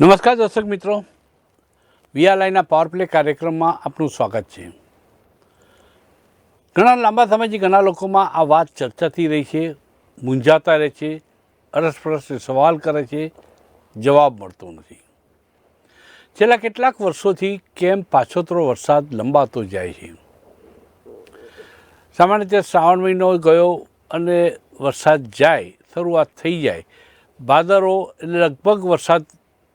નમસ્કાર દર્શક મિત્રો. વીઆરઆઈના પાવર પ્લે કાર્યક્રમમાં આપનું સ્વાગત છે. ઘણા લાંબા સમયથી ઘણા લોકોમાં આ વાત ચર્ચાતી રહી છે, મૂંઝાતા રહે છે, અરસપરસ સવાલ કરે છે, જવાબ મળતો નથી. છેલ્લા કેટલાક વર્ષોથી કેમ પાછોતરો વરસાદ લંબાતો જાય છે? સામાન્ય રીતે શ્રાવણ મહિનો ગયો અને વરસાદ જાય, શરૂઆત થઈ જાય. ભાદરો એટલે લગભગ વરસાદ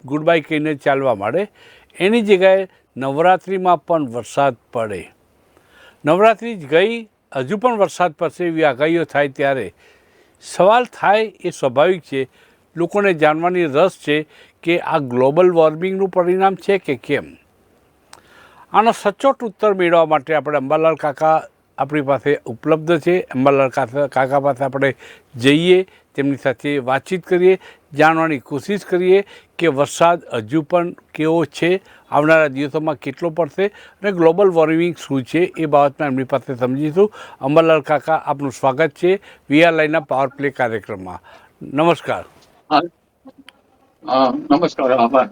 ગુડ બાય કહીને ચાલવા માંડે. એની જગ્યાએ નવરાત્રિમાં પણ વરસાદ પડે. નવરાત્રિ ગઈ, હજુ પણ વરસાદ પડશે એવી આગાહીઓ થાય ત્યારે. સવાલ થાય એ સ્વાભાવિક છે. લોકોને જાણવાની રસ છે કે આ ગ્લોબલ વોર્મિંગનું પરિણામ છે કે કેમ? આનો સચોટ ઉત્તર મેળવવા માટે આપણે અંબાલાલ કાકા આપણી પાસે ઉપલબ્ધ છે. અંબાલાલ કાકા પાસે આપણે જઈએ, તેમની સાથે વાતચીત કરીએ, જાણવાની કોશિશ કરીએ કે વરસાદ હજુ પણ કેવો છે, આવનારા દિવસોમાં કેટલો પડશે અને ગ્લોબલ વોર્મિંગ શું છે એ બાબતમાં એમની પાસે સમજીશું. અંબાલાલ કાકા, આપનું સ્વાગત છે. વીઆરઆઈના પાવર પ્લે કાર્યક્રમમાં. નમસ્કાર. હા, નમસ્કાર, આભાર.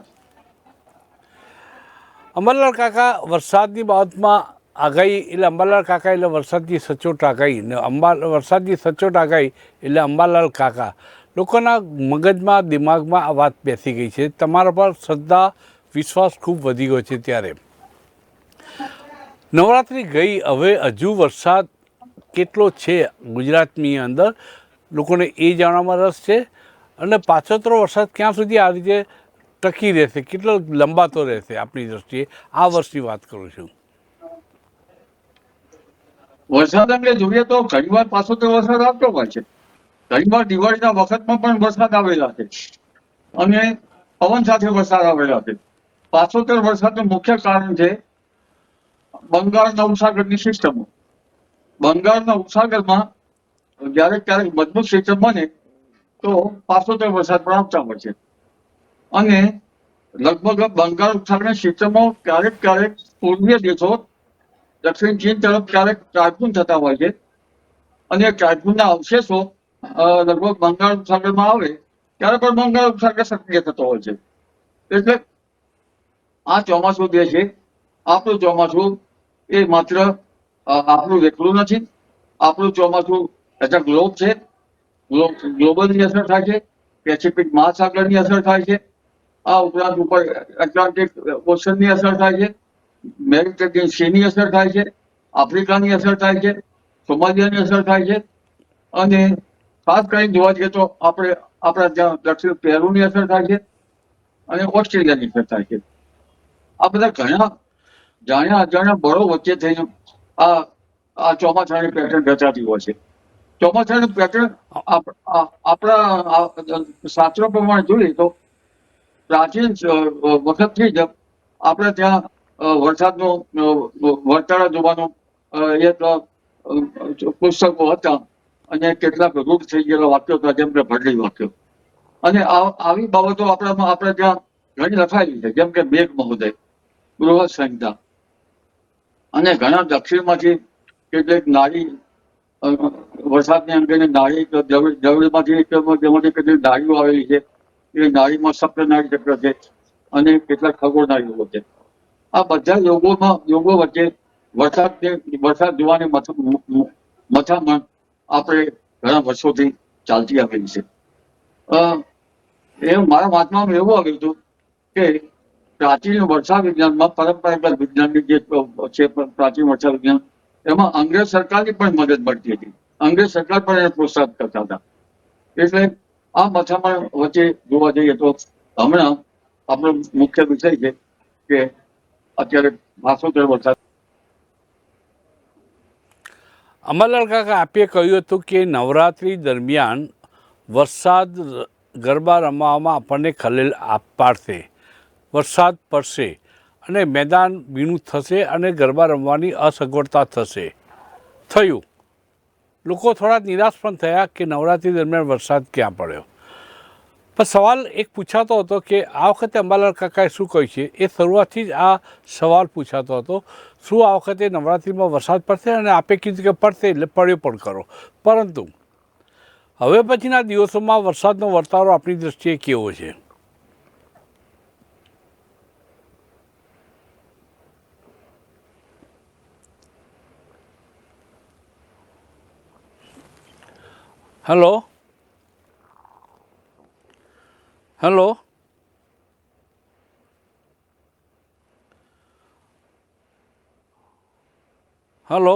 અંબાલાલ કાકા, વરસાદની બાબતમાં આગાહી એટલે અંબાલાલ કાકા એટલે વરસાદની સચોટ આગાહી ને અંબા વરસાદની સચોટ આગાહી એટલે અંબાલાલ કાકા. લોકોના મગજમાં, દિમાગમાં આ વાત બેસી ગઈ છે. તમારા પર શ્રદ્ધા, વિશ્વાસ ખૂબ વધી ગયો છે ત્યારે. નવરાત્રિ ગઈ, હવે હજુ વરસાદ કેટલો છે ગુજરાતની અંદર? લોકોને એ જાણવામાં રસ છે. અને પાછોતરો વરસાદ ક્યાં સુધી આ રીતે ટકી રહેશે? કેટલો લંબાતો રહેશે આપણી દ્રષ્ટિએ? આ વર્ષની વાત કરું છું. વરસાદ અંગે જોઈએ તો ઘણી વાર પાછો તો વરસાદ આવતો હોય છે. ઘણી વાર દિવાળીના વખતમાં પણ વરસાદ આવેલા છે. અને પવન સાથે વરસાદ આવેલા છે. પાછોતર વરસાદનું મુખ્ય કારણ છે બંગાળના ઉપસાગરની સિસ્ટમો. બંગાળના ઉપસાગરમાં ક્યારેક ક્યારેક મજબૂત સિસ્ટમ બને તો પાસોતેર વરસાદ પણ હોય છે. અને લગભગ બંગાળ ઉપસાગરની સિસ્ટમો ક્યારેક ક્યારેક પૂર્વીય દેશો દક્ષિણ ચીન તરફ ક્યારેક ટાયફૂન થતા હોય છે. અને એ અવશેષો લગભગ બંગાળ ઉપસાગરમાં આવે, ત્યારે પણ બંગાળ ઉપસાગર સક્રિય થતો હોય છે. એટલે આ ચોમાસું જે છે, આપણું ચોમાસું એ માત્ર આપણું એકલું નથી. આપણું ચોમાસું અ ગ્લોબ છે. ગ્લોબલની અસર થાય છે પેસિફિક મહાસાગરની અસર થાય છે, આ ઉપરાંત ઉપર એટલાન્ટિક ઓશનની અસર થાય છે મેરિટેરિયન સીની અસર થાય છે આફ્રિકાની અસર થાય છે સોમાલિયાની અસર થાય છે, અને ખાસ કરીને જોવા જઈએ તો આપણે, આપણા ત્યાં દક્ષિણ પેરુની અસર થાય છે, અને ઓસ્ટ્રેલિયાની અસર થાય છે. આ બધા ઘણા જાણ્યા અજાણ્યા બળો વચ્ચે થઈને આ આ ચોમાસાની પેટર્ન રચાતી હોય છે. ચોમાસાનું પેટર્ન આપણા શાસ્ત્રો પ્રમાણે જોઈએ તો પ્રાચીન વખતથી જ આપણે ત્યાં વરસાદનું વરસાદનો જોવાનું એક પુસ્તકો હતા અને કેટલાક રૂઢ થઈ ગયેલા વાક્યો હતા જેમ કે ભરલી વાક્યો. અને આવી બાબતો આપણામાં, આપણે ત્યાં ઘણી લખાયેલી છે, જેમ કે મેઘ મહોદય, બૃહદ સંહિતા. અને ઘણા દક્ષિણમાંથી કેટલીક નારી વરસાદની અંગેની નાળી દ્રવિડમાંથી તેમાંથી કેટલીક નારીઓ આવેલી છે, એ નાળીમાં સપ્ત નાળી ચક્ર છે અને કેટલાક ખગોળ યોગો છે. આ બધા યોગોમાં યોગો વચ્ચે વરસાદ વરસાદ જોવાની મથામણ આપણે ઘણા વર્ષોથી ચાલતી આવેલી છે. એ મારા મહાત્મામાં એવું આવ્યું હતું કે પ્રાચીન વર્ષા વિજ્ઞાનમાં પરંપરાગત વિજ્ઞાનની જે છે, પ્રાચીન વર્ષા વિજ્ઞાન એમાં અંગ્રેજ સરકારની પણ મદદ મળતી હતી. અંગ્રેજ સરકાર પણ એને પ્રોત્સાહિત કરતા હતા. એટલે આ મથામણ વચ્ચે જોવા જઈએ તો હમણાં આપણો મુખ્ય વિષય છે કે અત્યારે ભાષોતર વરસાદ. અમરલાલ કાકા, આપે કહ્યું હતું કે નવરાત્રિ દરમિયાન વરસાદ ગરબા રમવામાં આપણને ખલેલ પાડશે વરસાદ પડશે. અને મેદાન ભીનું થશે અને ગરબા રમવાની અસગવડતા થશે. થયું. લોકો થોડા નિરાશ પણ થયા કે નવરાત્રિ દરમિયાન વરસાદ ક્યાં પડ્યો? પણ સવાલ એક પૂછાતો હતો કે આ વખતે અંબાલાલ કાકાએ શું કહ્યું છે? એ શરૂઆતથી જ આ સવાલ પૂછાતો હતો. શું આ વખતે નવરાત્રિમાં વરસાદ પડશે અને આપે કીધું કે પડશે એટલે પડ્યો પણ કરો પરંતુ હવે પછીના દિવસોમાં વરસાદનો વર્તારો આપણી દૃષ્ટિએ કેવો છે? હેલો હેલો હેલો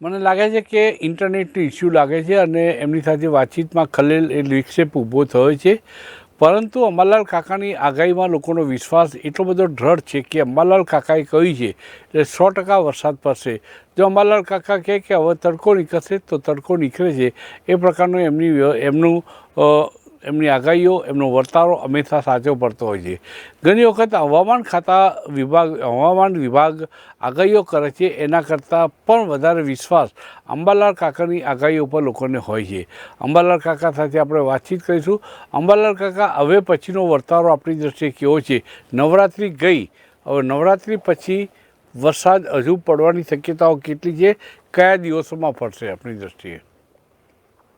મને લાગે છે કે ઇન્ટરનેટનો ઇસ્યુ લાગે છે અને એમની સાથે વાતચીતમાં ખલેલ એ વિક્ષેપ ઊભો થયો છે. પરંતુ અંબાલાલ કાકાની આગાહીમાં લોકોનો વિશ્વાસ એટલો બધો દ્રઢ છે કે અંબાલાલ કાકાએ કહ્યું છે એટલે સો ટકા વરસાદ પડશે. જો અંબાલાલ કાકા કહે કે હવે તડકો નીકળશે તો તડકો નીકળે છે. એ પ્રકારનું એમની એમનું એમની આગાહીઓ, એમનો વર્તારો હંમેશા સાચો પડતો હોય છે. ઘણી વખત હવામાન ખાતા વિભાગ, હવામાન વિભાગ આગાહીઓ કરે છે, એના કરતાં પણ વધારે વિશ્વાસ અંબાલાલ કાકાની આગાહીઓ પર લોકોને હોય છે. અંબાલાલ કાકા સાથે આપણે વાતચીત કરીશું. અંબાલાલ કાકા, હવે પછીનો વર્તારો આપણી દ્રષ્ટિએ કેવો છે? નવરાત્રિ ગઈ. હવે નવરાત્રિ પછી વરસાદ હજુ પડવાની શક્યતાઓ કેટલી છે? કયા દિવસોમાં પડશે આપણી દ્રષ્ટિએ?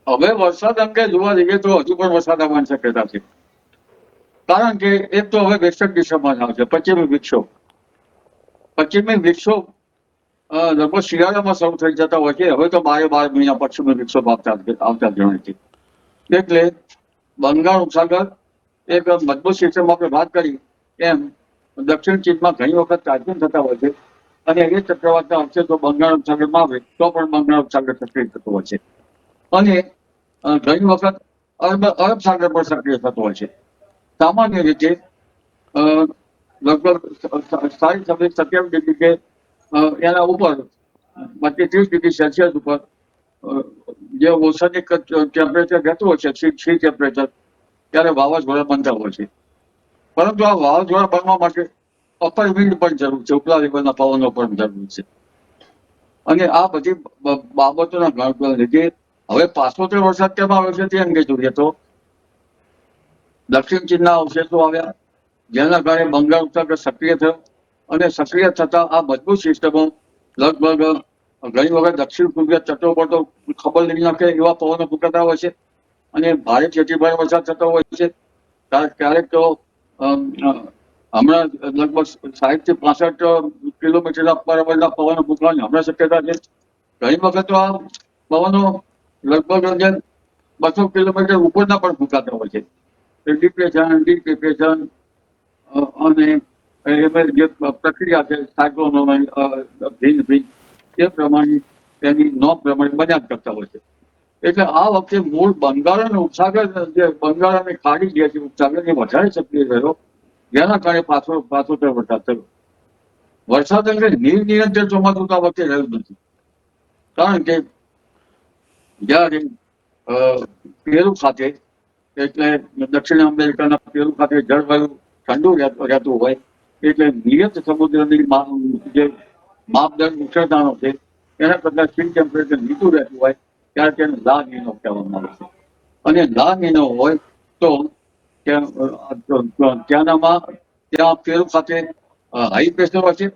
હવે વરસાદ અંગે જોવા જઈએ તો હજુ પણ વરસાદ આવવાની શક્યતા છે. કારણ કે એક તો હવે વેસ્ટર્ન દિશામાં આવશે પશ્ચિમી વિક્ષોભ. પશ્ચિમી વિક્ષોભ લગભગ શિયાળામાં શરૂ થઈ જતા હોય છે, હવે તો બારે બાર મહિના પશ્ચિમી વિક્ષોભ આવતા આવતા જણાય છે. એટલે બંગાળ, ઉપસાગર, એક મજબૂત સિસ્ટમ આપણે વાત કરી, એમ દક્ષિણ ચીનમાં ઘણી વખત તાજગીર થતા હોય છે. અને એ ચક્રવાતના અંશે તો બંગાળ, ઉપસાગરમાં આવે, તો પણ બંગાળ, ઉપસાગર સક્રિય થતો હોય છે. અને ઘણી વખત અરબ સાગર પર સક્રિય થતો હોય છે. સામાન્ય રીતે લગભગ સાઠ છવ્વીસ સત્યાવીસ ડિગ્રી કે એના ઉપર, બાકી ત્રીસ ડિગ્રી સેલ્સિયસ ઉપર જે ઓસાનિક ટેમ્પરેચર રહેતું હોય છે, સી ટેમ્પરેચર ત્યારે વાવાઝોડા બનતા હોય છે. પરંતુ આ વાવાઝોડા બનવા માટે અપર વિન્ડ પણ જરૂર છે, ઉપલા લેવલના પવનો પણ જરૂર છે. અને આ બધી બાબતોના ગણ- લીધે હવે પાસોતેર વરસાદ કેમ આવ્યો છે તે અંગે જોઈએ તો. દક્ષિણ ચીનના અવશેષો આવ્યા. જેના કારણે બંગાળ ઉપસાગર સક્રિય થયો. અને સક્રિય થતા આ મજબૂત સિસ્ટમો લગભગ ઘણી વખત દક્ષિણ પૂર્વીય તટો પર ખબર લઈ નાખે એવા પવનો ફૂંકાતા હોય છે. અને ભારે ભારે વરસાદ થતો હોય છે. ક્યારેક તો હમણાં લગભગ સાહીઠથી પાસઠ કિલોમીટર પર પવનો ફૂંકવાની હમણાં શક્યતા છે. ઘણી વખત તો આ પવનો લગભગ બસો કિલોમીટર ઉપરના પણ ફૂંકાતા હોય છે. ડિપ્રેશન ડીપ ડિપ્રેશન અને એમાં જે પ્રક્રિયા છે સાયક્લોનો ભિન્ન ભિન્ન, એ પ્રમાણે તેની નોંધ પ્રમાણે બન્યા કરતા હોય છે. એટલે આ વખતે મૂળ બંગાળ અને ઉપસાગર, જે બંગાળ અને ખાડી જે છે ઉપસાગર એ વધારે સક્રિય રહ્યો જેના કારણે પાછો પાછો તે વરસાદ થયો. વરસાદ અંગે નિર્નિયંત્રિત ચોમાસું તો આ વખતે રહ્યું નથી. કારણ કે જ્યારે પેરુ ખાતે, એટલે દક્ષિણ અમેરિકાના પેરુ ખાતે જળવાયુ ઠંડુ રહેતું હોય, એટલે નિયત સમુદ્રની જે માપદંડ ઉછળતાનો છે, એના કરતાં સી ટેમ્પરેચર નીચું રહેતું હોય, ત્યારે તેને લા નીનો કહેવામાં આવે છે. અને લા નીનો હોય તો ત્યાંનામાં, ત્યાં પેરુ ખાતે હાઈ પ્રેશર હોય છે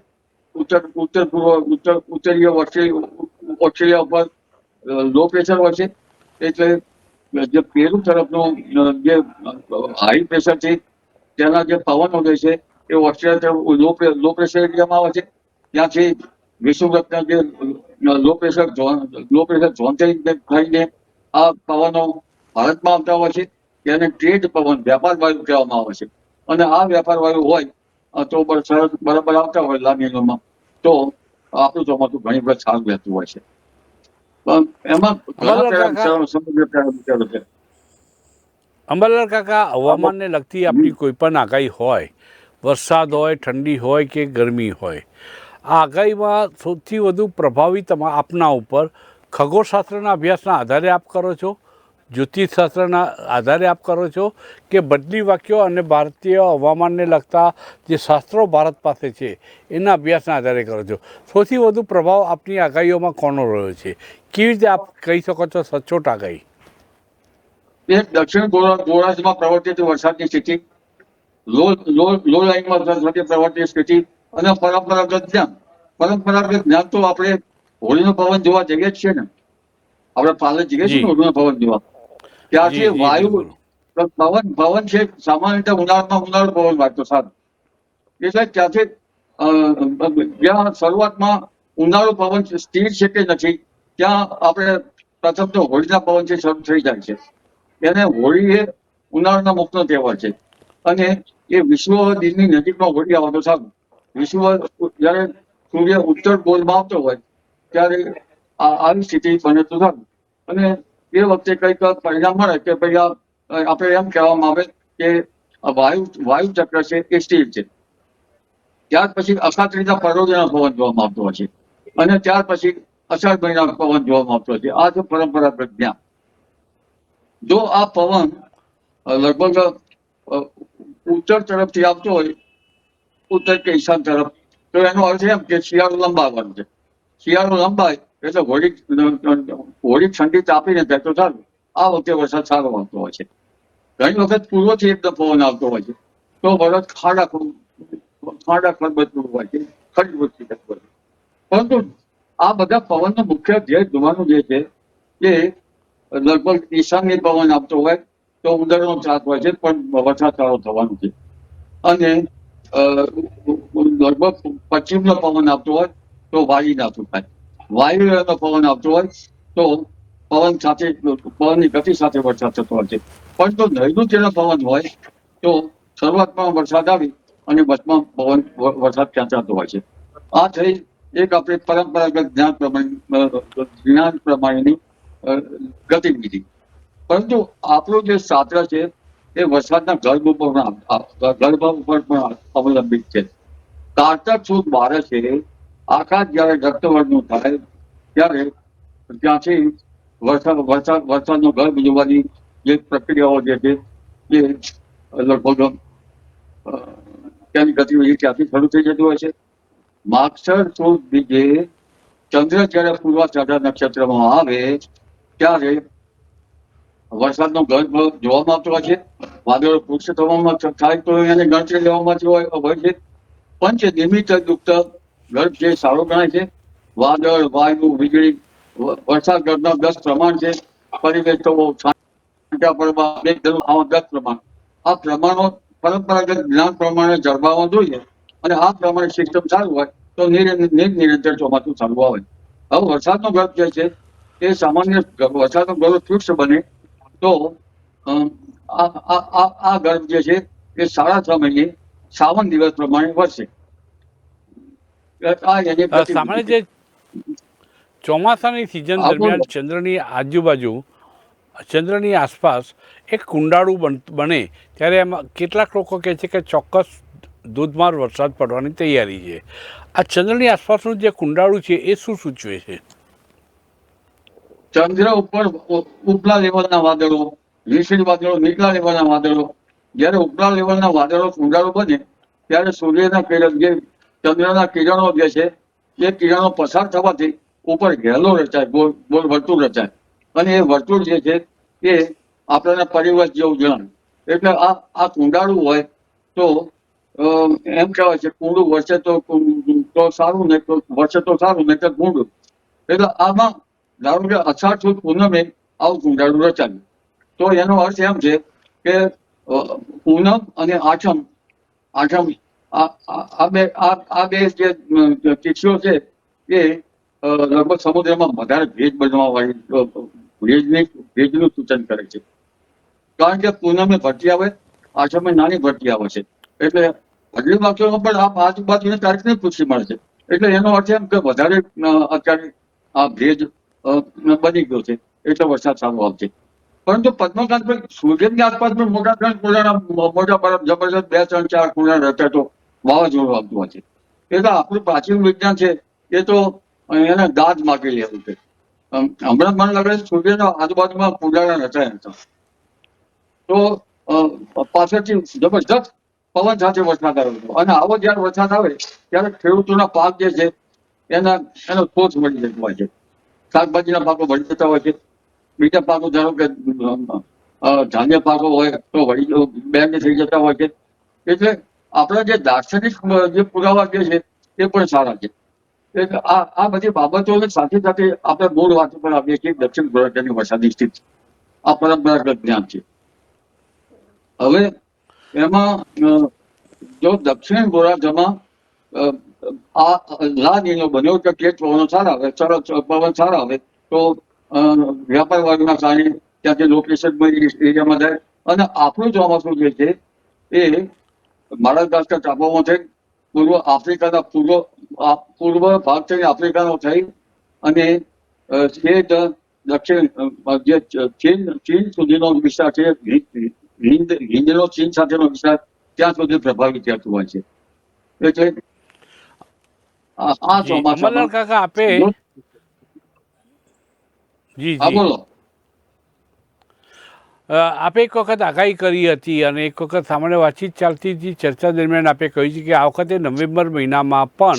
ઉત્તર ઉત્તર પૂર્વ, ઉત્તર, ઉત્તરીય ઓસ્ટ્રેલિયા ઓસ્ટ્રેલિયા ઉપર લો પ્રેશર હોય છે. એટલે જે પેરુ તરફનું જે હાઈ પ્રેશર છે તેના જે પવનો જે છે, એ ઓસ્ટ્રેલિયા લો લો પ્રેશર એરિયામાં આવે છે. ત્યાંથી વિષુવ્રતના જે low pressure low pressure zone થઈને આ પવનો ભારતમાં આવતા હોય છે. તેને ટ્રેડ પવન, વ્યાપાર વાયુ કહેવામાં આવે છે. અને આ વ્યાપાર વાયુ હોય તો બરાબર આવતા હોય લાનીનોમાં તો આપણું ચોમાસું ઘણી વખત સારું રહેતું હોય છે. અંબાલાલ કાકા. હવામાનને લગતી આપણી કોઈ પણ આગાહી હોય વરસાદ હોય ઠંડી હોય કે ગરમી હોય આ આગાહીમાં સૌથી વધુ પ્રભાવી તમા આપના ઉપર ખગોળશાસ્ત્રના અભ્યાસના આધારે આપ કરો છો? જ્યોતિષશાસ્ત્રના આધારે આપ કરો છો કે બદલી વાક્યો અને ભારતીય હવામાનને લગતા જે શાસ્ત્રો ભારત પાસે છે એના અભ્યાસના આધારે કરો છો. સૌથી વધુ પ્રભાવ આપની આગાહીઓમાં કોનો રહ્યો છે? કેવી રીતે આપ કહી શકો છો સચોટ આગાહી? દક્ષિણ ગોળા- ગોળાર્ધમાં પ્રવર્તિત વરસાદની સ્થિતિ લો લો લો લાઈનમાં થતી પ્રવર્તિત સ્થિતિ અને પરંપરાગત જ્ઞાન. પરંપરાગત જ્ઞાન તો આપણે હોળીનો પવન જોવા જઈએ જ છીએ ને. આપણે પાલે જઈએ છીએ. ને હોળીનો પવન જોવા. ત્યાંથી વાયુ પવન પવન છે સામાન્ય રીતે ઉનાળામાં ઉનાળો પવન વાગતો સાહેબ એટલે ત્યાંથી જ્યાં શરૂઆતમાં ઉનાળો પવન સ્થિર છે કે નથી ત્યાં આપણે પ્રથમ તો હોળીના પવન છે શરૂ થઈ જાય છે. એને હોળી એ ઉનાળાના મુખનો તહેવાર છે. અને એ વિશ્વ દિનની નજીકમાં હોળી આવતો સાહેબ વિશ્વ જ્યારે સૂર્ય ઉત્તર ગોળમાં આવતો હોય ત્યારે આવી સ્થિતિ બને તો સારું. અને એ વખતે કંઈક પરિણામ મળે કે ભાઈ આપણે એમ કહેવામાં આવે કે વાયુ વાયુ ચક્ર છે એ સ્થિર છે. ત્યાર પછી અખાત્રીના પરોજના પવન જોવામાં આવતો હોય છે. અને ત્યાર પછી અષાઢ મહિના પવન જોવામાં આવતો છે. આ છે પરંપરાગત જ્ઞાન. જો આ પવન લગભગ ઉત્તર તરફથી આવતો હોય, ઉત્તર કે ઈશાન તરફ, તો એનો અર્થ એમ કે શિયાળો લંબાવવાનો છે. શિયાળો લંબાય એટલે હોળી હોળી ઠંડી તાપીને તો સારું આ વખતે વરસાદ સારો આવતો હોય છે. ઘણી વખત પૂર્વથી એકદમ પવન આવતો હોય છે. તો વરસ ખાડા ખાડા ખરબચતું હોય છે. હોય છે. પરંતુ આ બધા પવનનો મુખ્ય ધ્યેય જોવાનું જે છે એ લગભગ ઈશાનની પવન આપતો હોય તો ઉંદરનો ત્રાસ હોય છે, પણ વરસાદ સારો થવાનું છે. અને લગભગ પશ્ચિમનો પવન આપતો હોય તો વાયુ નાતું થાય. વાયુનો પવન આવતો હોય તો પવન સાથે, પવનની ગતિ સાથે વરસાદ થતો હોય છે. પણ જો નૈઋત્યનો પવન હોય તો શરૂઆતમાં વરસાદ આવી અને વચમાં પવન વરસાદ ખેંચાતો હોય છે. આ થઈ એક આપણે પરંપરાગત જ્ઞાન પ્રમાણે જ્ઞાન પ્રમાણેની ગતિવિધિ. પરંતુ આપણું જે શાસ્ત્ર છે એ વરસાદના ગર્ભ ઉપર ગર્ભ ઉપર પણ અવલંબિત છે. કારતક સુદ બારે છે આકાશ જ્યારે રક્તવર્ણનું થાય, ત્યારે ત્યાંથી વરસાદ વરસાદ, વરસાદનો ગર્ભ જોવાની જે પ્રક્રિયાઓ જે છે, એ લગભગ ત્યાંની ગતિવિધિ ત્યાંથી શરૂ થઈ જતી હોય છે. માક્ષર સુદ બીજે ચંદ્ર જ્યારે પૂર્વાષાઢા નક્ષત્રમાં આવે, ત્યારે વરસાદનો ગર્ભ જોવામાં આવતો હોય છે. વાદળો પુષ્ટ થવામાં થાય તો એને ગણતરી લેવામાં હોય છે. પંચ નિમિત્ત યુક્ત ગર્ભ જે સારો ગણાય છે, વાદળ, વાયુ, વીજળી વરસાદ ગર્ભના દસ પ્રમાણ છે, પરિવેશ તો છાંટા પડવા આવા દસ પ્રમાણ. આ પ્રમાણો પરંપરાગત જ્ઞાન પ્રમાણે જળવાવા જોઈએ અને આ પ્રમાણે સિસ્ટમ સારું હોય તો નિર- નિર નિરંતર ચોમાસું સારું આવે. હવે વરસાદનો ગર્ભ જે છે, એ સામાન્ય વરસાદનો ગર્ભ ફિક્સ બને તો આ ગર્ભ જે છે, એ સાડા છ મહિને સાવન દિવસ પ્રમાણે વરસે સામાન્ય જે ચોમાસાની સિઝન દરમિયાન ચંદ્રની આજુબાજુ ચંદ્રની આસપાસ એક કુંડાળું બન ત્યારે એમાં કેટલાક લોકો કહે છે કે ચોક્કસ ધોધમાર વરસાદ પડવાની તૈયારી છે. આ ચંદ્રની આસપાસનું જે કુંડાળું છે એ શું સૂચવે છે? ચંદ્ર ઉપર ઉપલા લેવલના વાદળો નિશિત વાદળો નીચલા લેવલના વાદળો. જ્યારે ઉપલા લેવલના વાદળો કુંડાળું બને ત્યારે સૂર્યના કિરણ જે ચંદ્રના કિરણો જે છે, એ કિરણો પસાર થવાથી ઉપર ઘેલો રચાય, ગોળ ગોળ વર્તુળ રચાય. અને એ વર્તુળ જે છે, એ આપણને પરિવર્ત જેવું જણાય. એટલે આ આ કુંડાળું હોય તો એમ કહેવાય છે, કુંડું વર્ષે તો તો સારું ને તો વર્ષે તો સારું ને તો કુંડું. એટલે આમાં, ધારો કે અષાઢ સુદ પૂનમે આવું કુંડાળું રચાયું. તો એનો અર્થ એમ છે કે પૂનમ અને આઠમ આઠમ આ બે આ બે જે ટીસીઓ છે, એ લગભગ સમુદ્રમાં વધારે ભેજ બનવા વાળી ભેજની, ભેજનું સૂચન કરે છે. કારણ કે પૂનમે ભરતી આવે આશ્રમે નાની ભરતી આવે છે. એટલે અગલી વાક્યોમાં પણ આ આજુબાજુની તારીખની પુષ્ટિ મળે છે. એટલે એનો અર્થ એમ કે વધારે અત્યારે આ ભેજ બની ગયો છે. એટલે વરસાદ સારો આવશે. પરંતુ પદ્મકાંત ભાઈ સૂર્યની આસપાસ પણ મોટા ત્રણ કુંડાના મોટા બરફ જબરજસ્ત બે, ત્રણ, ચાર કુંડા રહેતા તો વાવાઝોડું આવતું હોય છે. એ તો આપણું પ્રાચીન વિજ્ઞાન છે. એ તો એને દાદ માગી લેવું છે. હમણાં મને લાગે છે સૂર્યના આજુબાજુમાં પૂજાના રચાયા હતા. તો પાછળથી જબરજસ્ત પવન સાથે વરસાદ આવ્યો હતો. અને આવો જ્યારે વરસાદ આવે, ત્યારે ખેડૂતોના પાક જે છે, એના, એનો કોચ મળી જતો હોય છે. શાકભાજીના પાકો વળી જતા હોય છે. બીજા પાકો ધારો કે ધાન્ય પાકો હોય તો વળી બેગ થઈ જતા હોય છે. એટલે આપણા જે દાર્શનિક જે પુરાવા જે છે તે પણ સારા છે. એટલે આ આ બધી બાબતોને સાથે સાથે આપણે મૂળ વાત પર આવીએ છીએ, દક્ષિણ ગોળાર્ધની વરસાદી સ્થિતિ. આ પરંપરાગત જ્ઞાન છે. હવે એમાં જો દક્ષિણ ગોળાર્ધમાં આ લા નીનો બન્યો કે કે પવનો સારા આવે સરસ પવન સારા આવે, તો વ્યાપાર વર્ગના કારણે ત્યાંથી લોકેશન એરિયામાં જાય. અને આપણું ચોમાસું જે છે, એ માળાગાસ્કર ટાપુમાં થઈ પૂર્વ આફ્રિકાના પૂર્વ પૂર્વ ભાગ થઈ આફ્રિકાનો થઈ અને છેક દક્ષિણ જે ચીન ચીન સુધીનો વિસ્તાર છે હિન્દ હિન્દનો ચીન સાથેનો વિસ્તાર ત્યાં સુધી પ્રભાવિત થતું હોય છે. એટલે આ જી કાકા આપે જો- બોલો. આપે એક વખત આગાહી કરી હતી અને એક વખત સામાન્ય વાતચીત ચાલતી હતી. ચર્ચા દરમિયાન આપે કહ્યું છે કે આ વખતે નવેમ્બર મહિનામાં પણ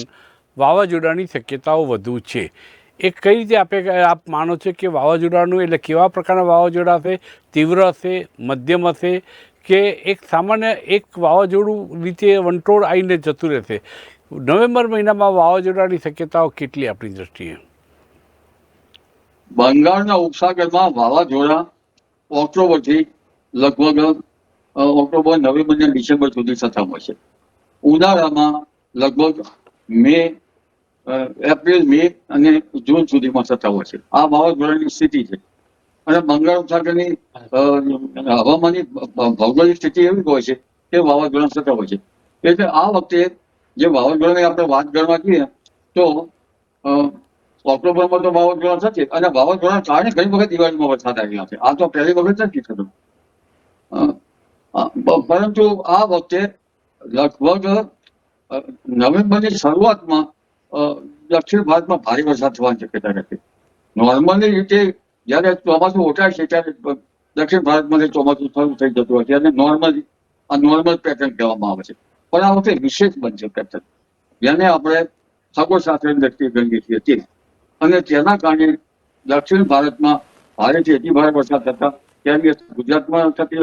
વાવાઝોડાની શક્યતાઓ વધુ છે. એ કઈ રીતે આપે, આપ માનો છો કે વાવાઝોડાનું એટલે કેવા પ્રકારના વાવાઝોડા હશે? તીવ્ર હશે? મધ્યમ હશે? કે એક સામાન્ય, એક વાવાઝોડું રીતે વંટોળ આવીને જતું રહેશે? નવેમ્બર મહિનામાં વાવાઝોડાની શક્યતાઓ કેટલી આપણી દ્રષ્ટિએ? બંગાળના ઉપસાગરમાં વાવાઝોડા ઓક્ટોબરથી લગભગ ઓક્ટોબર, નવેમ્બર અને ડિસેમ્બર સુધી થતા હોય છે. ઉનાળામાં લગભગ મે એપ્રિલ, મે અને જૂન સુધીમાં થતા હોય છે. આ વાવાઝોડાની સ્થિતિ છે. અને બંગાળ ઉપસાગરની હવામાનની ભૌગોલિક સ્થિતિ એવી હોય છે કે વાવાઝોડા થતા હોય છે. એટલે આ વખતે જે વાવાઝોડાની આપણે વાત કરવા જઈએ તો ઓક્ટોબરમાં તો વાવાઝોડા થશે અને વાવાઝોડાના કારણે ઘણી વખત દિવાળીમાં વરસાદ આવ્યા છે. આ તો પહેલી વખત નથી થતો પરંતુ આ વખતે લગભગ નવેમ્બરની શરૂઆતમાં દક્ષિણ ભારતમાં ભારે વરસાદ થવાની શક્યતા નથી નોર્મલી રીતે જ્યારે ચોમાસું ઓછાય છે ત્યારે દક્ષિણ ભારતમાંથી ચોમાસું શરૂ થઈ જતું હોય છે અને નોર્મલી, આ નોર્મલ પેટર્ન કહેવામાં આવે છે. પણ આ વખતે વિશેષ બનશે પેટર્ન. જેને આપણે ખગોળશાસ્ત્રની દ્રષ્ટિએ ગણીએ છીએ તે. અને તેના કારણે દક્ષિણ ભારતમાં ભારેથી અતિ ભારે વરસાદ થતા ત્યારે ગુજરાતમાં થતી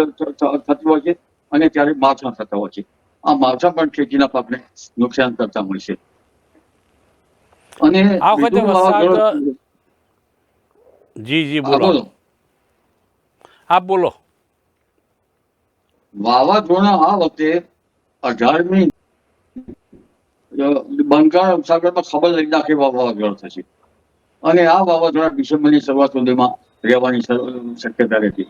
થતી હોય છે અને ત્યારે માવઠા થતા હોય છે. આ માવઠા પણ ખેતીના પાકને નુકસાન કરતા હોય છે. અને આ વખતે વરસાદ- જી જી બોલો. આપ બોલો. વાવાઝોડા આ વખતે અઢારમી બંગાળ સાગરમાં ખબર લઈ નાખે વાવાઝોડા થશે. અને આ વાવાઝોડા ડિસેમ્બરની શરૂઆત સુધીમાં રહેવાની શક્યતા રહેતી.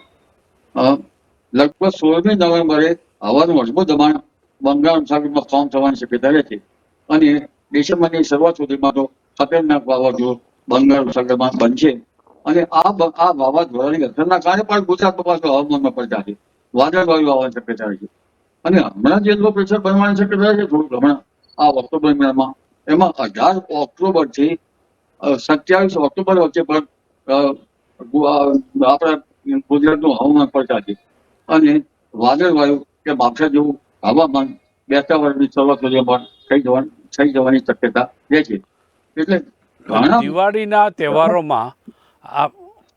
લગભગ સોળમી નવેમ્બરે હવાનું મજબૂત દબાણ બંગાળ ઉપસાગરમાં ફોર્મ થવાની શક્યતા રહેતી. અને ડિસેમ્બરની શરૂઆત સુધીમાં તો ખતરનાક વાવાઝોડું બંગાળ ઉપસાગરમાં બનશે. અને આ આ વાવાઝોડાની અસરના કારણે પણ ગુજરાતમાં પાછું હવામાનમાં પડતા છે વાદળવાયુ આવવાની શક્યતા છે અને હમણાં જે પ્રેશર બનવાની શક્યતા છે થોડુંક હમણાં આ ઓક્ટોબર મહિનામાં, એમાં અઢાર ઓક્ટોબરથી સત્યાવીસ ઓક્ટોબર વચ્ચે પણ આપણા ગુજરાતનું હવામાન છે અને વાદળવાયુ કે માપસા જેવું હવામાન બેસતા વર્ષની શરૂઆત સુધીમાં થઈ જવાની થઈ જવાની શક્યતા રહે છે. એટલે દિવાળીના તહેવારોમાં આપ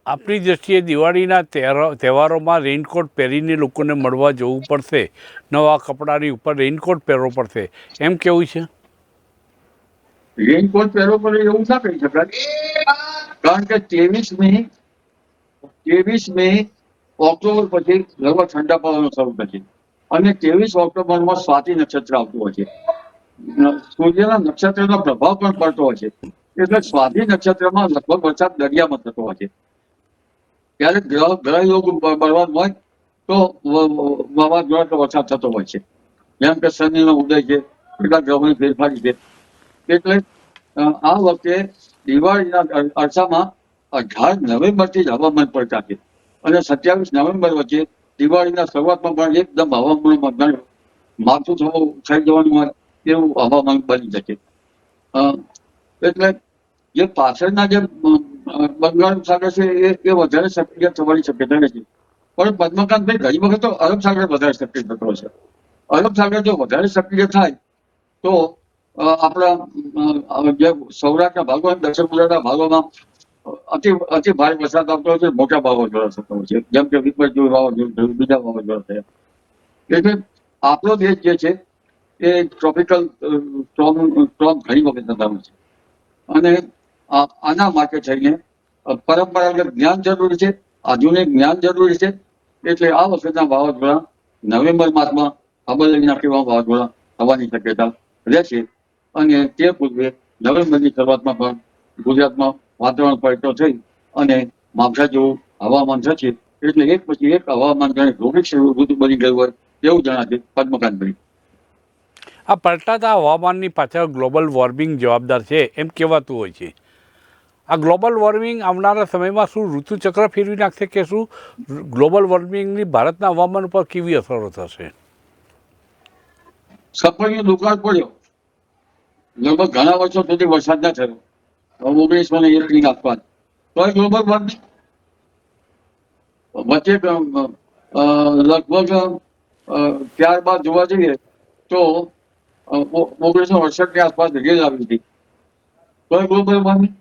આપણી દ્રષ્ટિએ દિવાળીના તહેવારોમાં રેઇનકોટ પહેરીને લોકોને મળવા જવું પડશે. નવા કપડાની ઉપર રેઇનકોટ પહેરવો પડશે. એમ કેવું છે? રેનકોટ પહેરો પણ એવું ના કહી શકાય. કારણ કે ત્રેવીસ મે ત્રેવીસ મે ઓક્ટોબર પછી લગભગ ઠંડા પવનો શરૂ થશે. અને ત્રેવીસ ઓક્ટોબરમાં સ્વાતિ નક્ષત્ર આવતું હોય છે. સૂર્યના નક્ષત્રનો પ્રભાવ પણ પડતો હોય છે. એટલે સ્વાતિ નક્ષત્રમાં લગભગ વરસાદ દરિયામાં થતો હોય છે. ત્યારે ગ્રહ ગ્રહ યોગ બળવાન હોય તો વાવાઝોડા વરસાદ થતો હોય છે. જેમ કે શનિનો ઉદય છે એટલા ગ્રહોની ફેરફારી છે. એટલે આ વખતે દિવાળીના અર- અરસામાં અઢાર નવેમ્બરથી જ હવામાન પડતા છે અને સત્યાવીસ નવેમ્બર વચ્ચે દિવાળીના શરૂઆતમાં પણ એકદમ હવામાનમાં માથું થવું થઈ જવાનું એવું હવામાન બની શકે. એટલે જે પાછળના જે બંગાળ સાગર છે એ એ વધારે સક્રિય થવાની શક્યતા નથી. પણ પદ્મકાંતભાઈ ઘણી વખત તો અરબ સાગર વધારે સક્રિય થતો હશે. અરબ સાગર જો વધારે સક્રિય થાય, તો આપણા જે સૌરાષ્ટ્રના ભાગો દક્ષિણ ગુજરાતના ભાગોમાં અતિ અતિ ભારે વરસાદ આવતો હોય છે મોટા વાવાઝોડા થતા હોય છે. જેમ કે વિપરીત વાવાઝોડું થયું, બીજા વાવાઝોડા થયા. એટલે આપણો દેશ જે છે એ ટ્રોપિકલ સ્ટ્રોમ ટ્રોમ ઘણી વખત નોંધાવે છે. અને આના માટે થઈને પરંપરાગત જ્ઞાન જરૂરી છે આધુનિક જ્ઞાન જરૂરી છે. એટલે આ વખતના વાવાઝોડા નવેમ્બર માસમાં અબલના કેવા વાવાઝોડા થવાની શક્યતા રહેશે. અને તે પૂર્વે નવેમ્બરની શરૂઆતમાં પણ ગુજરાતમાં વાતાવરણ પલટો થઈ અને માવઠા જેવું હવામાન થશે. એટલે એક પછી એક હવામાન જાણે રોગિક ઋતુ બની ગયું હોય એવું જણાશે પદ્મકાંતભાઈ આ પલટાતા હવામાનની પાછળ ગ્લોબલ વોર્મિંગ જવાબદાર છે એમ કહેવાતું હોય છે. આ ગ્લોબલ વોર્મિંગ આવનારા સમયમાં શું ઋતુચક્ર ફેરવી નાખશે કે શું? ગ્લોબલ વોર્મિંગની ભારતના હવામાન ઉપર કેવી અસરો થશે? સફરનો દુકાળ પડ્યો. લગભગ ઘણા વર્ષો સુધી વરસાદ ના થયો. ઓગણીસો ને એકની આસપાસ. તો ગ્લોબલ વોર્મિંગ વચ્ચે લગભગ ત્યારબાદ જોવા જઈએ તો ઓગણીસો અડસઠની આસપાસ રેલ આવી હતી. તો ગ્લોબલ વોર્મિંગ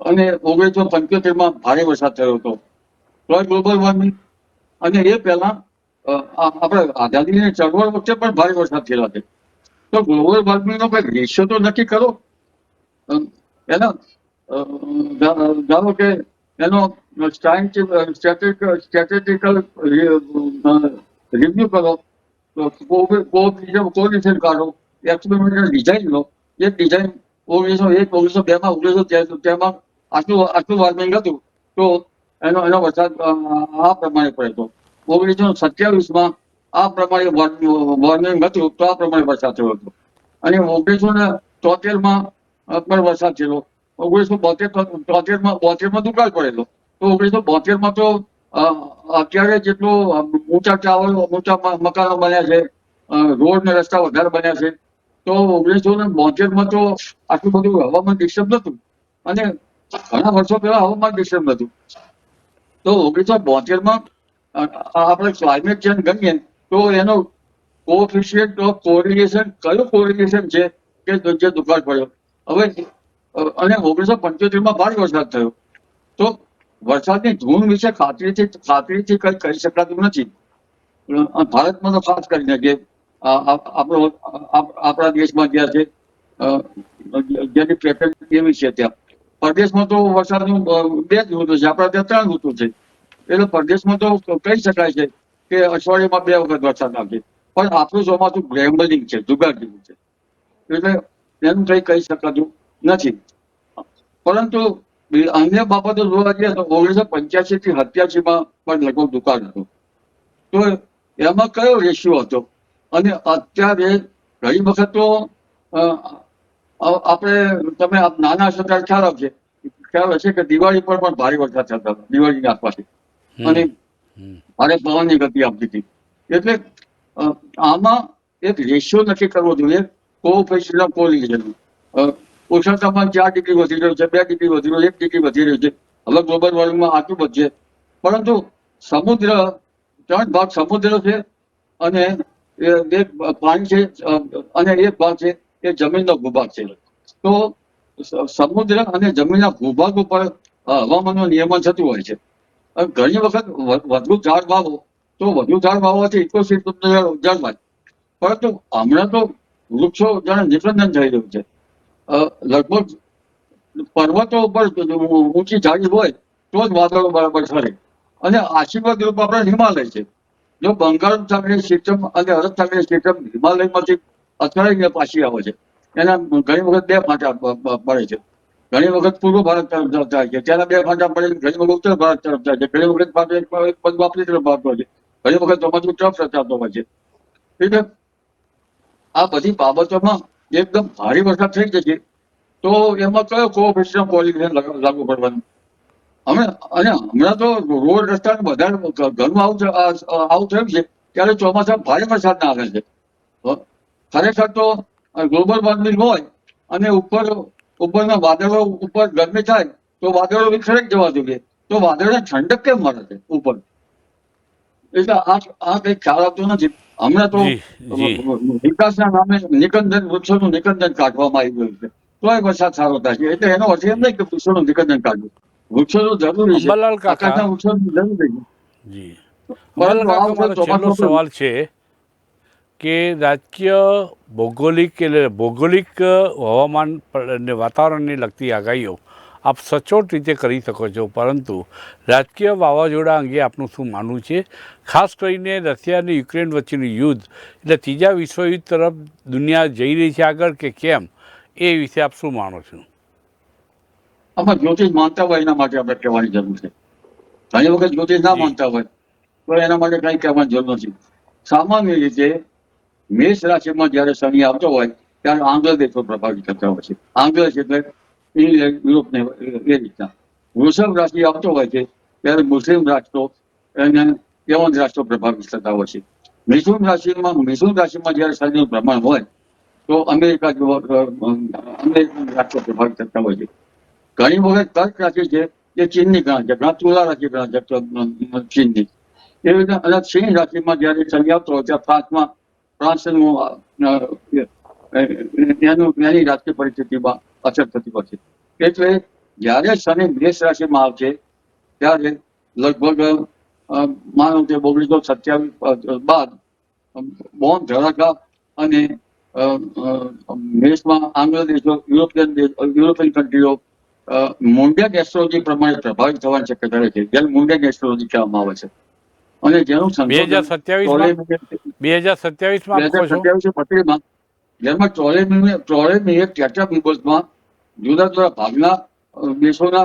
અને ઓગણીસો પંચોતેરમાં ભારે વરસાદ થયો હતો. તો ગ્લોબલ વોર્મિંગ અને એ પહેલા આપણે આઝાદીની ચળવળ વખતે પણ ભારે વરસાદ થયેલા છે. તો ગ્લોબલ વોર્મિંગનો કોઈ રેશિયો તો નક્કી કરો એનો ધારો કે એનો સ્ટેટિસ્ટિકલ રિવ્યુ કરો કોરિલેશન કાઢો? એક્સપેરિમેન્ટલ ડિઝાઇન લો. એ ડિઝાઇન ઓગણીસો એક, ઓગણીસો બે માં, ઓગણીસો તેમાં આટલું આટલું વોર્મિંગ હતું. તો એનો એનો વરસાદ આ પ્રમાણે પડ્યો હતો. ઓગણીસો સત્યાવીસમાં આ પ્રમાણે વોર્મિંગ હતું તો આ પ્રમાણે વરસાદ થયો હતો. અને ઓગણીસો ને તોતેરમાં પણ વરસાદ થયેલો ઓગણીસો બોતેર તોતેરમાં બોતેરમાં દુકાળ પડેલો. તો ઓગણીસો બોતેરમાં તો અત્યારે જેટલો ઊંચા ટાવર, ઊંચા મકાનો બન્યા છે રોડ ને રસ્તા વધારે બન્યા છે. તો ઓગણીસો ને બોતેરમાં તો આટલું બધું હવામાન ડિસ્ટર્બ નતું અને ઘણા વર્ષો પહેલા હવામાન ડિસ્ટર્બ નતું તો ઓગણીસો બોતેરમાં આપણે ક્લાઇમેટ ચેન્જ ગણીએ તો એનો કોફિશિયન્ટ ઓફ કોરિલેશન કયું કોરિલેશન છે કે જે દુકાળ પડ્યો? હવે અને ઓગણીસો પંચોતેરમાં ભારે વરસાદ થયો. તો વરસાદની ધૂન વિશે ખાતરીથી ખાતરીથી કંઈ કરી શકાતું નથી. ભારતમાં તો ખાસ કરીને જે આપણો આપણા દેશમાં જ્યાં છે જેની પેટર્ન કેવી છે ત્યાં. પરદેશમાં તો વરસાદનું બે જ ઋતુ છે. આપણા ત્યાં ત્રણ ઋતુ છે. એટલે પરદેશમાં તો કહી શકાય છે કે અઠવાડિયામાં બે વખત વરસાદ આવશે પણ આપણું ચોમાસું ગ્રેમ્બલિંગ છે જુગાર જેવું છે. એટલે એનું કંઈ કહી શકાતું નથી. પરંતુ અન્ય બાબતો જોવા જઈએ તો ઓગણીસો પંચ્યાસી થી સત્યાસીમાં પણ લગભગ દુકાળ હતો. તો એમાં કયો રેશિયો હતો? અને અત્યારે ઘણી વખત તો આપણે તમે નાના હશો ત્યારે ખ્યાલ આવશે. ખ્યાલ હશે કે દિવાળી પર પણ ભારે વરસાદ થતા હતા. દિવાળીની આસપાસ. અને ભારે પવનની ગતિ આપતી હતી. એટલે આમાં એક રેશિયો નક્કી કરવો જોઈએ. કોફિશિયન્ટ કોલિઝન ઓછા તાપમાન ચાર ડિગ્રી વધી રહ્યું છે, બે ડિગ્રી વધી રહ્યું એક ડિગ્રી વધી રહ્યું છે. હવે ગ્લોબલ વોર્મિંગમાં આટલું વધશે. પરંતુ સમુદ્ર, ત્રણ ભાગ સમુદ્ર છે અને એક પાણી છે અને એક ભાગ છે, એ જમીનનો ભૂભાગ છે. તો સમુદ્ર અને જમીનના ભૂભાગ ઉપર હવામાનનું નિયમન થતું હોય છે. ઘણી વખત વધુ ઝાડ વાવો, તો વધુ ઝાડ વાવવાથી ઇકોસિસ્ટમ જળવાય પરંતુ હમણાં તો વૃક્ષો જાણે નિકંદન થઈ રહ્યું છે. લગભગ પર્વતો ઉપર ઊંચી ઝાડી હોય, તો જ વાદળો બરાબર ઠરે અને આશીર્વાદ રૂપ આપણે હિમાલય છે. જો બંગાળ સાગરની સિસ્ટમ અને અરબ સાગરની સિસ્ટમ હિમાલયમાંથી અથડાઈને પાછી આવે છે. એના ઘણી વખત બે ફાંટા પડે છે. ઘણી વખત પૂર્વ ભારત તરફ જાય છે. ત્યાંના બે ફાંટા પડે ઘણી વખત ઉત્તર ભારત તરફ જાય છે. ઘણી વખત પાછો એક પગ વાપરી તરફ આવતો છે ઘણી વખત ચોમાસું ટ્રફ રચાતો હોય છે. એટલે આ બધી બાબતોમાં એકદમ ભારે વરસાદ થઈ જશે તો એમાં કયો કોઓપરેશન પોલિસી લાગુ પડવાનું? અમે અને હમણાં તો રોડ રસ્તા બધા ઘરનું આવું આવું થયું છે. ત્યારે ચોમાસા ભારે વરસાદ ના આવે છે? ખરેખર તો ગ્લોબલ વોર્મિંગ હોય અને ઉપર ઉપરના વાદળો ઉપર ગરમી થાય તો વાદળો વિખરાઈ જવા જોઈએ. તો વાદળને ઠંડક કેમ મળે છે ઉપર? એટલે આ આ કઈ ખ્યાલ આવતો નથી. હમણાં તો. વિકાસના નામે નિકંદન વૃક્ષોનું નિકંદન કાઢવામાં આવી ગયું છે. તોય વરસાદ સારો થાય છે. એટલે એનો અર્થ એમ નહીં કે વૃક્ષોનું નિકંદન કાઢવું. વૃક્ષો તો જરૂરી છે. વૃક્ષોની જરૂરી છે. જી. સવાલ છે. કે રાજકીય ભૌગોલિક એટલે ભૌગોલિક હવામાન અને વાતાવરણને લગતી આગાહીઓ આપ સચોટ રીતે કરી શકો છો. પરંતુ રાજકીય વાવાઝોડા અંગે આપનું શું માનવું છે? ખાસ કરીને રશિયા અને યુક્રેન વચ્ચેનું યુદ્ધ એટલે ત્રીજા વિશ્વયુદ્ધ તરફ દુનિયા જઈ રહી છે આગળ કે કેમ? એ વિશે આપ શું માનો છો? આમાં જ્યોતિષ માનતા હોય એના માટે આપણે કહેવાની જરૂર છે. ઘણી વખત જ્યોતિષ ના માનતા હોય તો એના માટે કઈ કહેવાની જરૂર નથી. સામાન્ય રીતે મેષ રાશિમાં જ્યારે શનિ આવતો હોય, ત્યારે આંગ્લ દેશો પ્રભાવિત થતા હોય છે. આંગ્લ એટલે ઇંગ્લેન્ડ યુરોપને એ રીતના. વૃષભ રાશિ આવતો હોય છે, ત્યારે મુસ્લિમ રાષ્ટ્રો અને યવન રાષ્ટ્રો પ્રભાવિત થતા હોય છે. મિથુન રાશિમાં મિથુન રાશિમાં જ્યારે શનિનું ભ્રમણ હોય, તો અમેરિકા જેવા અમેરિકન રાષ્ટ્રો પ્રભાવિત થતા હોય છે. ઘણી વખત કર્ક રાશિ છે એ ચીનની ગણા છે, ઘણા તુલા રાશિ ગણા છે, ચીનની. એવી રીતે અને સિંહ રાશિમાં જ્યારે શનિ આવતો હોય, ત્યારે ફ્રાન્સમાં ફ્રાન્સનું ત્યાંનું રાજકીય પરિસ્થિતિમાં અસર થતી હોય છે. એટલે જ્યારે શનિ મેષ રાશિમાં આવશે, ત્યારે લગભગ માનો કે ઓગણીસો સત્યાવીસ બાદ બોમ્બ ધડાકા અને મેષમાં આંગ્લ દેશો, યુરોપિયન યુરોપિયન કન્ટ્રીઓ મુંડન એસ્ટ્રોલોજી પ્રમાણે પ્રભાવિત થવાની શક્યતા રહે છે. જેને મુંડન એસ્ટ્રોલોજી કહેવામાં આવે છે. અને જેનું સંશોધન જુદા જુદા ભાગના દેશોના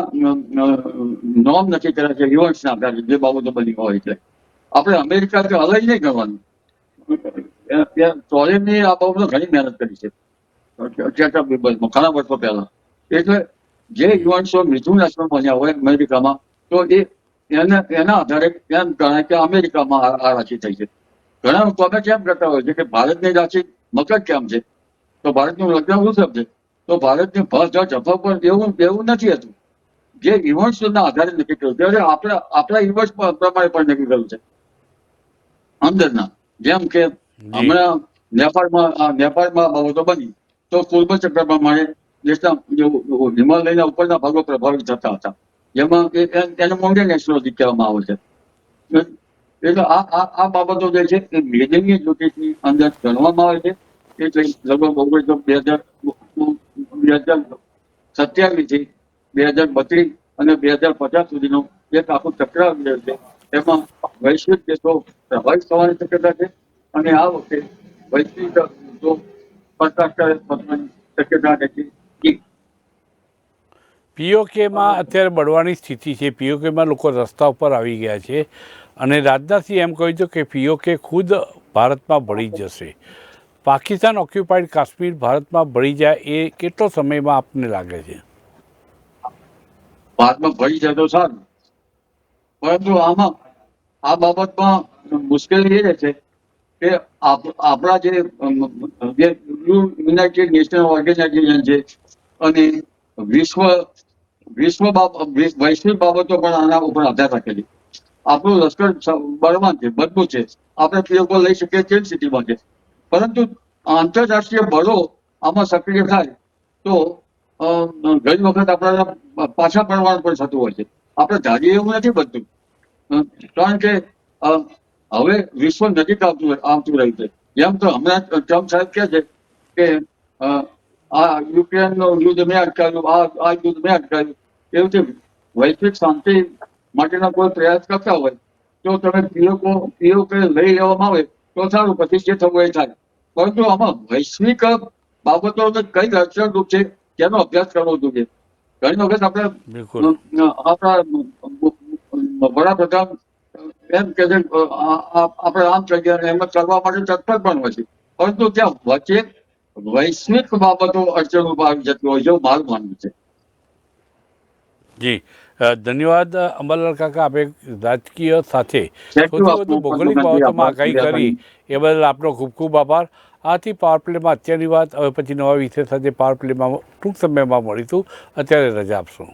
નોમ નક્કી કર્યા છે ઇવેન્ટ્સના આધારે જે બાબતો બની હોય છે. આપણે અમેરિકા કે અલગ નહીં કરવાનું. ત્યાં આ બાબતો ઘણી મહેનત કરી છે. ટેટ્રાબિમ્બસમાં ઘણા વર્ષો પહેલા. એટલે જે ઇવેન્ટ્સો મિથુન રાશિમાં બન્યા હોય અમેરિકામાં તો એ એના એના આધારે એમ ગણાય કે અમેરિકામાં આ રાશિ થઈ છે. ઘણા લોકો અમે કેમ કરતા હોય છે કે ભારતની રાશિ મકર કેમ છે? તો ભારતનું લગ્ન વૃષભ છે તો ભારતની જળ ઝફક પર એવું એવું નથી હતું. જે ઇવેન્ટ્સના આધારે નક્કી કર્યું ત્યારે આપણા આપણા ઇવેન્ટ્સ પ્રમાણે પણ નક્કી કર્યું છે. અંદરના જેમ કે હમણાં નેપાળમાં નેપાળમાં બાબતો બની તો પૂર્વ ચક્ર પ્રમાણે દેશના હિમાલયના ઉપરના ભાગો પ્રભાવિત થતા હતા. જેમાં તેને મોન્ડેન એસ્ટ્રોલોજી કહેવામાં આવે છે. એટલે આ આ આ બાબતો જે છે એ મેદનીય જ્યોતિષની અંદર ગણવામાં આવે છે. એટલે લગભગ ઓગણીસો બે હજાર બે હજાર સત્યાવીસથી બે હજાર બત્રીસ અને બે હજાર પચાસ સુધીનો એક આખું ચક્ર રહ્યું છે. એમાં વૈશ્વિક દેશો પ્રભાવિત થવાની શક્યતા છે અને આ વખતે વૈશ્વિક દેશો શક્યતા નથી. પીઓકેમાં અત્યારે બળવાની સ્થિતિ છે. પીઓકેમાં લોકો રસ્તા ઉપર આવી ગયા છે અને રાજનાથસિંહ એમ કહ્યું હતું કે પીઓકે ખુદ ભારતમાં ભળી જશે. પાકિસ્તાન ઓક્યુપાઈડ કાશ્મીર ભારતમાં ભળી જાય એ કેટલો સમયમાં આપને લાગે છે? ભારતમાં ભળી જાય તો સારું. પરંતુ આમાં, આ બાબતમાં મુશ્કેલી એ છે કે આપ- આપણા જે યુનાઇટેડ નેશન ઓર્ગેનાઇઝેશન છે અને વિશ્વ વિશ્વ વૈશ્વિક બાબતો પણ આના ઉપર આધાર રાખેલી. આપણું લશ્કર બળવાન છે મજબૂત છે. આપણે પ્રયોગો લઈ શકીએ તે સ્થિતિમાં છે. પરંતુ આંતરરાષ્ટ્રીય બળો આમાં સક્રિય થાય તો ઘણી વખત આપણા પાછા પડવાનું પણ થતું હોય છે. આપણે ધારીએ એવું નથી બનતું. કારણ કે હવે વિશ્વ નજીક આવતું આવતું રહ્યું છે. જેમ તો હમણાં ટ્રમ્પ સાહેબ કહે છે કે આ યુક્રેનનો યુદ્ધ મેં અટકાવ્યું આ આ યુદ્ધ મેં અટકાવ્યું. એવું છે વૈશ્વિક શાંતિ માટેના કોઈ પ્રયાસ કરતા હોય તો તમે પીઓકો પીઓકે લઈ લેવામાં આવે તો સારું પછી જે થવું એ થાય. પરંતુ આમાં વૈશ્વિક બાબતો કઈ રક્ષણરૂપ છે તેનો અભ્યાસ કરવો જોઈએ. ઘણી વખત આપણે આપણા વડાપ્રધાન એમ કે છે આપણે આમ અને એમ કરવા માટે તત્પર પણ હોય છે. પરંતુ ત્યાં વચ્ચે વૈશ્વિક બાબતો અડચણરૂપ આવી જતી હોય છે મારું માનવું છે. જી ધન્યવાદ અમરલાલ કાકા આપે રાજકીય સાથે સૌથી વધુ ભૌગોલિક બાબતોમાં આગાહી કરી એ બદલ આપનો ખૂબ ખૂબ આભાર. આથી પાવર પ્લેમાં અત્યારની વાત હવે પછી નવા વિષય સાથે પાવર પ્લેમાં ટૂંક સમયમાં મળીશું. અત્યારે રજા આપશું.